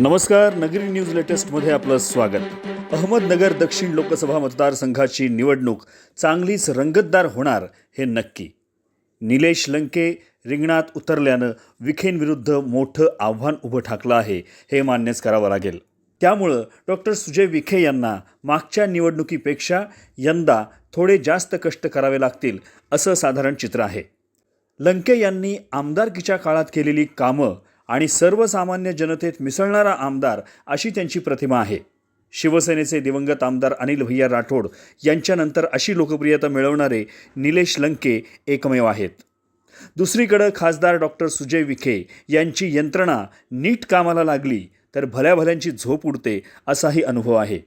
नमस्कार नगरी न्यूज लेटेस्टमध्ये आपलं स्वागत. अहमदनगर दक्षिण लोकसभा मतदारसंघाची निवडणूक चांगलीच रंगतदार होणार हे नक्की. निलेश लंके रिंगणात उतरल्यानं विखेंविरुद्ध मोठं आव्हान उभं ठाकलं आहे हे मान्यच करावं लागेल. त्यामुळं डॉक्टर सुजय विखे यांना मागच्या निवडणुकीपेक्षा यंदा थोडे जास्त कष्ट करावे लागतील असं साधारण चित्र आहे. लंके यांनी आमदारकीच्या काळात केलेली कामं आणि सर्वसामान्य जनतेत मिसळणारा आमदार अशी त्यांची प्रतिमा आहे. शिवसेनेचे दिवंगत आमदार अनिल भैया राठोड यांच्यानंतर अशी लोकप्रियता मिळवणारे निलेश लंके एकमेव आहेत. दुसरीकडं खासदार डॉक्टर सुजय विखे यांची यंत्रणा नीट कामाला लागली तर भल्याभल्यांची झोप उडते असाही अनुभव आहे.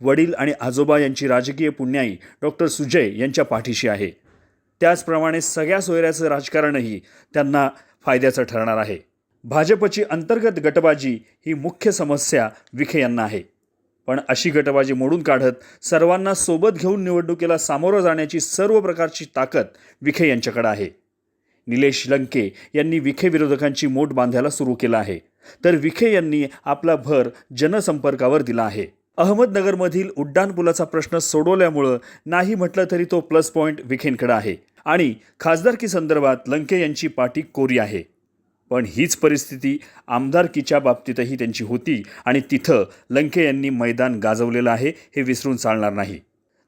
वडील आणि आजोबा यांची राजकीय पुण्याई डॉक्टर सुजय यांच्या पाठीशी आहे. त्याचप्रमाणे सगळ्या सोयऱ्याचं राजकारणही त्यांना फायद्याचं ठरणार आहे. भाजपची अंतर्गत गटबाजी ही मुख्य समस्या विखे यांना आहे. पण अशी गटबाजी मोडून काढत सर्वांना सोबत घेऊन निवडणुकीला सामोरं जाण्याची सर्व प्रकारची ताकद विखे यांच्याकडे आहे. निलेश लंके यांनी विखे विरोधकांची मोठ बांधायला सुरू केलं आहे. तर विखे यांनी आपला भर जनसंपर्कावर दिला आहे. अहमदनगरमधील उड्डाणपुलाचा प्रश्न सोडवल्यामुळं नाही म्हटलं तरी तो प्लस पॉईंट विखेंकडे आहे. आणि खासदारकी संदर्भात लंके यांची पाठी कोरी आहे. पण हीच परिस्थिती आमदारकीच्या बाबतीतही त्यांची होती आणि तिथं लंके यांनी मैदान गाजवलेलं आहे हे विसरून चालणार नाही.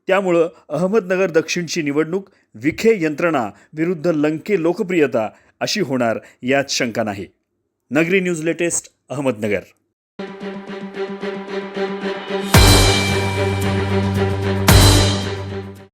त्यामुळं अहमदनगर दक्षिणची निवडणूक विखे यंत्रणा विरुद्ध लंके लोकप्रियता अशी होणार यात शंका नाही. नगरी न्यूज लेटेस्ट अहमदनगर.